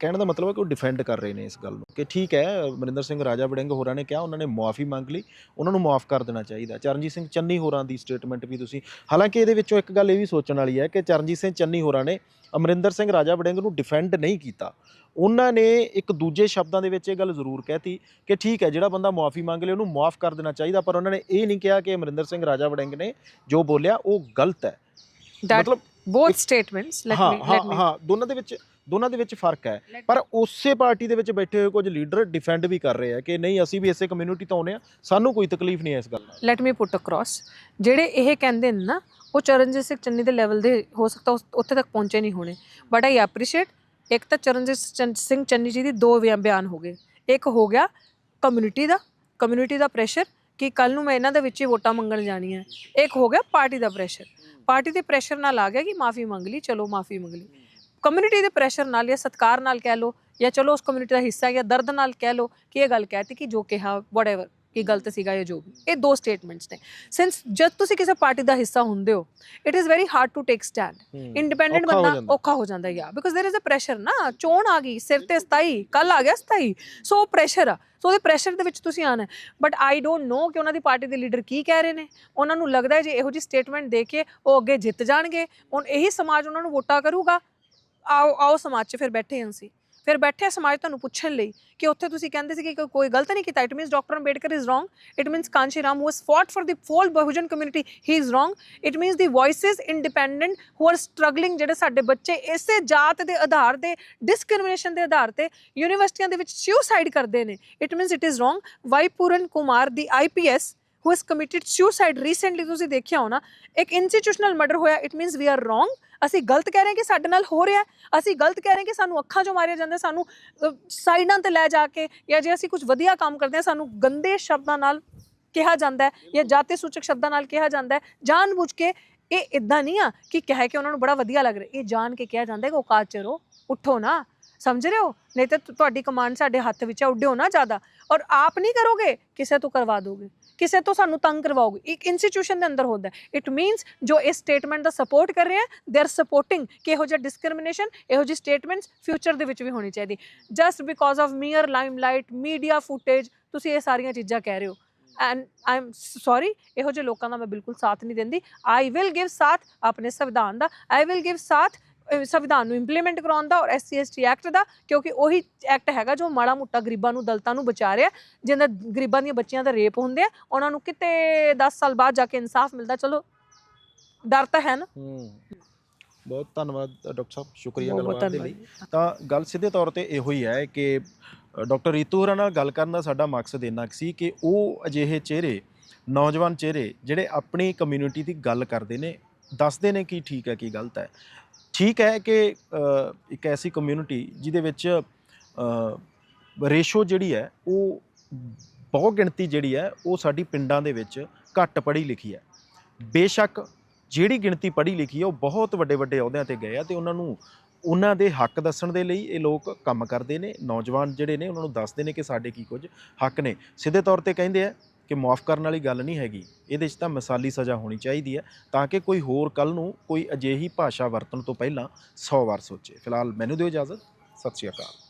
ਕਹਿਣ ਦਾ ਮਤਲਬ ਹੈ ਕਿ ਉਹ ਡਿਫੈਂਡ ਕਰ ਰਹੇ ਨੇ ਇਸ ਗੱਲ ਨੂੰ ਕਿ ਠੀਕ ਹੈ ਅਮਰਿੰਦਰ ਸਿੰਘ ਰਾਜਾ ਵੜਿੰਗ ਹੋਰਾਂ ਨੇ ਕਿਹਾ ਉਹਨਾਂ ਨੇ ਮੁਆਫੀ ਮੰਗ ਲਈ ਉਹਨਾਂ ਨੂੰ ਮਾਫ ਕਰ ਦੇਣਾ ਚਾਹੀਦਾ। ਚਰਨਜੀਤ ਸਿੰਘ ਚੰਨੀ ਹੋਰਾਂ ਦੀ ਸਟੇਟਮੈਂਟ ਵੀ ਤੁਸੀਂ ਹਾਲਾਂਕਿ ਇਹਦੇ ਵਿੱਚੋਂ ਇੱਕ ਗੱਲ ਇਹ ਵੀ ਸੋਚਣ ਵਾਲੀ ਹੈ ਕਿ ਚਰਨਜੀਤ ਸਿੰਘ ਚੰਨੀ ਹੋਰਾਂ ਨੇ ਅਮਰਿੰਦਰ ਸਿੰਘ ਰਾਜਾ ਵੜਿੰਗ ਨੂੰ ਡਿਫੈਂਡ ਨਹੀਂ ਕੀਤਾ। ਉਹਨਾਂ ਨੇ ਇੱਕ ਦੂਜੇ ਸ਼ਬਦਾਂ ਦੇ ਵਿੱਚ ਇਹ ਗੱਲ ਜ਼ਰੂਰ ਕਹਿਤੀ ਕਿ ਠੀਕ ਹੈ ਜਿਹੜਾ ਬੰਦਾ ਮੁਆਫੀ ਮੰਗ ਲੇ ਉਹਨੂੰ ਮਾਫ ਕਰ ਦੇਣਾ ਚਾਹੀਦਾ ਪਰ ਉਹਨਾਂ ਨੇ ਇਹ ਨਹੀਂ ਕਿਹਾ ਕਿ ਅਮਰਿੰਦਰ ਸਿੰਘ ਰਾਜਾ ਵੜਿੰਗ ਨੇ ਜੋ ਬੋਲਿਆ ਉਹ ਗਲਤ ਹੈ। ਮਤਲਬ both ਇੱਕ- statements let ਹਾਂ ਹਾਂ ਦੋਨਾਂ ਦੇ ਵਿੱਚ ਦੋਨਾਂ ਦੇ ਵਿੱਚ ਫ਼ਰਕ ਹੈ। ਪਰ ਉਸੇ ਪਾਰਟੀ ਦੇ ਵਿੱਚ ਬੈਠੇ ਹੋਏ ਕੁਝ ਲੀਡਰ ਡਿਫੈਂਡ ਵੀ ਕਰ ਰਹੇ ਆ ਕਿ ਨਹੀਂ ਅਸੀਂ ਵੀ ਇਸੇ ਕਮਿਊਨਿਟੀ ਤੋਂ ਆਉਂਦੇ ਆ। ਸਾਨੂੰ ਕੋਈ ਤਕਲੀਫ ਨਹੀਂ ਹੈ ਇਸ ਗੱਲ ਨਾਲ। ਲੈਟ ਮੀ ਪੁੱਟ ਅਕ੍ਰੋਸ ਜਿਹੜੇ ਇਹ ਕਹਿੰਦੇ ਨੇ ਨਾ ਉਹ ਚਰਨਜੀਤ ਸਿੰਘ ਚੰਨੀ ਦੇ ਲੈਵਲ ਦੇ ਹੋ ਸਕਦਾ ਉੱਥੇ ਤੱਕ ਪਹੁੰਚੇ ਨਹੀਂ ਹੋਣੇ। ਬਟ ਆਈ ਐਪਰੀਸ਼ੀਏਟ ਇੱਕ ਤਾਂ ਚਰਨਜੀਤ ਚੰ- ਸਿੰਘ ਚੰਨੀ ਜੀ ਦੀ ਦੋ ਬਿਆ- ਬਿਆਨ ਹੋ ਗਏ। ਇੱਕ ਹੋ ਗਿਆ ਕਮਿਊਨਿਟੀ ਦਾ ਕਮਿਊਨਿਟੀ ਦਾ ਪ੍ਰੈਸ਼ਰ ਕਿ ਕੱਲ ਨੂੰ ਮੈਂ ਇਹਨਾਂ ਦੇ ਵਿੱਚ ਹੀ ਵੋਟਾਂ ਮੰਗਣ ਜਾਣੀ ਹੈ। ਇੱਕ ਹੋ ਗਿਆ ਪਾਰਟੀ ਦਾ ਪ੍ਰੈਸ਼ਰ ਪਾਰਟੀ ਦੇ ਪ੍ਰੈਸ਼ਰ ਨਾਲ ਆ ਗਿਆ ਕਿ ਮਾਫੀ ਮੰਗ ਲਈ ਚਲੋ ਮਾਫੀ ਮੰਗ ਲਈ। ਕਮਿਊਨਿਟੀ ਦੇ ਪ੍ਰੈਸ਼ਰ ਨਾਲ ਜਾਂ ਸਤਕਾਰ ਨਾਲ ਕਹਿ ਲਓ ਜਾਂ ਚਲੋ ਉਸ ਕਮਿਊਨਿਟੀ ਦਾ ਹਿੱਸਾ ਜਾਂ ਦਰਦ ਨਾਲ ਕਹਿ ਲਓ ਕਿ ਇਹ ਗੱਲ ਕਹਿਤੀ ਕਿ ਜੋ ਕਿਹਾ ਵਟਐਵਰ ਕਿ ਗਲਤ ਸੀਗਾ ਜਾਂ ਜੋ ਵੀ ਇਹ ਦੋ ਸਟੇਟਮੈਂਟਸ ਨੇ ਸਿੰਸ ਜਦ ਤੁਸੀਂ ਕਿਸੇ ਪਾਰਟੀ ਦਾ ਹਿੱਸਾ ਹੁੰਦੇ ਹੋ it is very hard to take stand independent ਔਖਾ ਹੋ ਬੰਦਾ ਜਾਂਦਾ। ਔਖਾ ਹੋ ਜਾਂਦਾ ਯਾ because there is a pressure ਨਾ ਚੋਣ ਆ ਗਈ ਸਿਰ ਤੇ 27 ਕੱਲ ਆ ਗਿਆ 27 ਸੋ ਪ੍ਰੈਸ਼ਰ ਆ ਸੋ ਉਹਦੇ ਪ੍ਰੈਸ਼ਰ ਦੇ ਵਿੱਚ ਤੁਸੀਂ ਆਣਾ ਬਟ ਆਈ ਡੋਨਟ ਨੋ ਕਿ ਉਹਨਾਂ ਦੀ ਪਾਰਟੀ ਦੇ ਲੀਡਰ ਕੀ ਕਹਿ ਰਹੇ ਨੇ ਉਹਨਾਂ ਨੂੰ ਲੱਗਦਾ ਹੈ ਜੇ ਇਹੋ ਜਿਹੀ ਸਟੇਟਮੈਂਟ ਦੇ ਕੇ ਉਹ ਅੱਗੇ ਜਿੱਤ ਜਾਣਗੇ ਹੁਣ ਇਹੀ ਸਮਾਜ ਉਹਨਾਂ ਨੂੰ ਵੋਟਾਂ ਕਰੂਗਾ ਆਓ ਆਓ ਸਮਾਜ 'ਚ ਫਿਰ ਬੈਠੇ ਹਾਂ ਅਸੀਂ। ਫਿਰ ਬੈਠੇ ਸਮਾਜ ਤੁਹਾਨੂੰ ਪੁੱਛਣ ਲਈ ਕਿ ਉੱਥੇ ਤੁਸੀਂ ਕਹਿੰਦੇ ਸੀ ਕਿ ਕੋਈ- ਗਲਤ ਨਹੀਂ ਕੀਤਾ। It means doctor Ambedkar is wrong it means Kanshi Ram who has fought for the whole Bahujan community he is wrong it means the voices independent who are struggling ਜਿਹੜੇ ਸਾਡੇ ਬੱਚੇ ਇਸੇ ਜਾਤ ਦੇ ਆਧਾਰ ਤੇ ਡਿਸਕ੍ਰਿਮੀਨੇਸ਼ਨ ਦੇ ਆਧਾਰ ਤੇ ਯੂਨੀਵਰਸਿਟੀਆਂ ਦੇ ਵਿੱਚ ਸੁਸਾਈਡ ਕਰਦੇ ਨੇ। It means it is wrong why Puran Kumar the IPS who has committed suicide recently, ਤੁਸੀਂ ਦੇਖਿਆ ਹੋਣਾ, ਇੱਕ ਇੰਸਟੀਟਿਊਸ਼ਨਲ ਮਰਡਰ ਹੋਇਆ it means we are wrong ਅਸੀਂ ਗਲਤ ਕਹਿ ਰਹੇ ਹਾਂ ਕਿ ਸਾਡੇ ਨਾਲ ਹੋ ਰਿਹਾ ਅਸੀਂ ਗਲਤ ਕਹਿ ਰਹੇ ਹਾਂ ਕਿ ਸਾਨੂੰ ਅੱਖਾਂ 'ਚੋਂ ਮਾਰਿਆ ਜਾਂਦਾ, ਸਾਨੂੰ ਸਾਈਡਾਂ ਤੇ ਲੈ ਜਾ ਕੇ, ਜਾਂ ਜੇ ਅਸੀਂ ਕੁਝ ਵਧੀਆ ਕੰਮ ਕਰਦੇ ਹਾਂ, ਸਾਨੂੰ ਗੰਦੇ ਸ਼ਬਦਾਂ ਨਾਲ ਕਿਹਾ ਜਾਂਦਾ ਹੈ, ਜਾਂ ਜਾਤੀ ਸੂਚਕ ਸ਼ਬਦਾਂ ਨਾਲ ਕਿਹਾ ਜਾਂਦਾ ਹੈ, ਜਾਣਬੁੱਝ ਕੇ ਇਹ ਇਦਾਂ ਨਹੀਂ ਆ ਕਿ ਕਹਿ ਕੇ ਉਹਨਾਂ ਨੂੰ ਬੜਾ ਵਧੀਆ ਲੱਗ ਰਿਹਾ, ਇਹ ਜਾਣ ਕੇ ਕਿਹਾ ਜਾਂਦਾ ਹੈ ਕਿ ਔਕਾਤ ਚ ਰਹੋ, ਉੱਠੋ ਨਾ, ਸਮਝ ਰਹੇ ਹੋ? ਨਹੀਂ ਤਾਂ ਤੁਹਾਡੀ ਕਮਾਂਡ ਸਾਡੇ ਹੱਥ ਵਿੱਚ ਆ, ਉੱਡਿਓ ਨਾ ਜ਼ਿਆਦਾ, ਔਰ ਆਪ ਨਹੀਂ ਕਰੋਗੇ, ਕਿਸੇ ਤੋਂ ਕਰਵਾ ਦੋਗੇ। ਕਿਸੇ ਤੋਂ ਸਾਨੂੰ ਤੰਗ ਕਰਵਾਓਗੇ? ਇੱਕ ਇੰਸਟੀਟਿਊਸ਼ਨ ਦੇ ਅੰਦਰ ਹੁੰਦਾ ਇਟ ਮੀਨਸ ਜੋ ਇਸ ਸਟੇਟਮੈਂਟ ਦਾ ਸਪੋਰਟ ਕਰ ਰਹੇ ਹੈ ਦੇ ਆਰ ਸਪੋਰਟਿੰਗ ਕਿ ਇਹੋ ਜਿਹਾ ਡਿਸਕ੍ਰਿਮੀਨੇਸ਼ਨ ਇਹੋ ਜਿਹੀ ਸਟੇਟਮੈਂਟਸ ਫਿਊਚਰ ਦੇ ਵਿੱਚ ਵੀ ਹੋਣੀ ਚਾਹੀਦੀ। Just because of mere limelight media footage ਤੁਸੀਂ ਇਹ ਸਾਰੀਆਂ ਚੀਜ਼ਾਂ ਕਹਿ ਰਹੇ ਹੋ। ਐਂਡ ਆਈ ਐਮ ਸੌਰੀ ਇਹੋ ਜਿਹੇ ਲੋਕਾਂ ਦਾ ਮੈਂ ਬਿਲਕੁਲ ਸਾਥ ਨਹੀਂ ਦਿੰਦੀ। ਆਈ ਵਿਲ ਗਿਵ ਸਾਥ ਆਪਣੇ ਸੰਵਿਧਾਨ ਦਾ। ਆਈ ਵਿਲ ਗਿਵ ਸਾਥ ਸੰਵਿਧਾਨ ਨੂੰ ਇੰਪਲੀਮੈਂਟ ਕਰਾਉਣ ਦਾ ਔਰ ਐਸਸੀ ਐਸਟੀ ਐਕਟ ਦਾ ਕਿਉਂਕਿ ਉਹੀ ਐਕਟ ਹੈਗਾ ਜੋ ਮਾੜਾ ਮੋਟਾ ਗਰੀਬਾਂ ਨੂੰ ਦਲਤਾਂ ਨੂੰ ਬਚਾ ਰਿਹਾ ਜਿਹਨਾਂ ਗਰੀਬਾਂ ਦੀਆਂ ਬੱਚੀਆਂ ਦਾ ਰੇਪ ਹੁੰਦੇ ਆ ਉਹਨਾਂ ਨੂੰ ਕਿਤੇ 10 ਸਾਲ ਬਾਅਦ ਜਾ ਕੇ ਇਨਸਾਫ ਮਿਲਦਾ ਚਲੋ ਡਰ ਤਾਂ ਹੈ ਨਾ। ਬਹੁਤ ਧੰਨਵਾਦ ਡਾਕਟਰ ਸਾਹਿਬ ਸ਼ੁਕਰੀਆ ਗੱਲਬਾਤ ਦੇ ਲਈ। ਤਾਂ ਗੱਲ ਸਿੱਧੇ ਤੌਰ ਤੇ ਇਹੋ ਹੀ ਹੈ ਕਿ ਡਾਕਟਰ ਰੀਤੂ ਹੋਰਾਂ ਨਾਲ ਗੱਲ ਕਰਨ ਦਾ ਸਾਡਾ ਮਕਸਦ ਇੰਨਾ ਕੁ ਸੀ ਕਿ ਉਹ ਅਜਿਹੇ ਚਿਹਰੇ ਨੌਜਵਾਨ ਚਿਹਰੇ ਜਿਹੜੇ ਆਪਣੀ ਕਮਿਊਨਿਟੀ ਦੀ ਗੱਲ ਕਰਦੇ ਨੇ ਦੱਸਦੇ ਨੇ ਕੀ ਠੀਕ ਹੈ ਕੀ ਗਲਤ ਹੈ। ਠੀਕ ਹੈ ਕਿ ਇੱਕ ਐਸੀ ਕਮਿਊਨਿਟੀ ਜਿਹਦੇ ਵਿੱਚ ਰੇਸ਼ੋ ਜਿਹੜੀ ਹੈ, ਉਹ ਬਹੁ ਗਿਣਤੀ ਜਿਹੜੀ ਹੈ, ਉਹ ਸਾਡੀ ਪਿੰਡਾਂ ਦੇ ਵਿੱਚ ਘੱਟ ਪੜ੍ਹੀ ਲਿਖੀ ਹੈ। ਬੇਸ਼ੱਕ ਜਿਹੜੀ ਗਿਣਤੀ ਪੜ੍ਹੀ ਲਿਖੀ ਹੈ, ਉਹ ਬਹੁਤ ਵੱਡੇ ਵੱਡੇ ਅਹੁਦਿਆਂ ਤੇ ਗਏ ਆ ਤੇ ਉਹਨਾਂ ਨੂੰ ਉਹਨਾਂ ਦੇ ਹੱਕ ਦੱਸਣ ਦੇ ਲਈ ਇਹ ਲੋਕ ਕੰਮ ਕਰਦੇ ਨੇ। ਨੌਜਵਾਨ ਜਿਹੜੇ ਨੇ, ਉਹਨਾਂ ਨੂੰ ਦੱਸਦੇ ਨੇ ਕਿ ਸਾਡੇ ਕੀ ਕੁਝ ਹੱਕ ਨੇ। ਸਿੱਧੇ ਤੌਰ ਤੇ ਕਹਿੰਦੇ ਆ ਕਿ ਮਾਫ ਕਰਨ ਵਾਲੀ ਗੱਲ ਨਹੀਂ ਹੈਗੀ, ਇਹਦੇ 'ਚ ਤਾਂ ਮਿਸਾਲੀ ਸਜ਼ਾ ਹੋਣੀ ਚਾਹੀਦੀ ਹੈ ਤਾਂ ਕਿ ਕੋਈ ਹੋਰ ਕੱਲ ਨੂੰ ਕੋਈ ਅਜਿਹੀ ਭਾਸ਼ਾ ਵਰਤਣ ਤੋਂ ਪਹਿਲਾਂ 100 ਵਾਰ ਸੋਚੇ। ਫਿਲਹਾਲ ਮੈਨੂੰ ਦਿਓ ਇਜਾਜ਼ਤ, ਸਤਿ ਸ਼੍ਰੀ ਅਕਾਲ।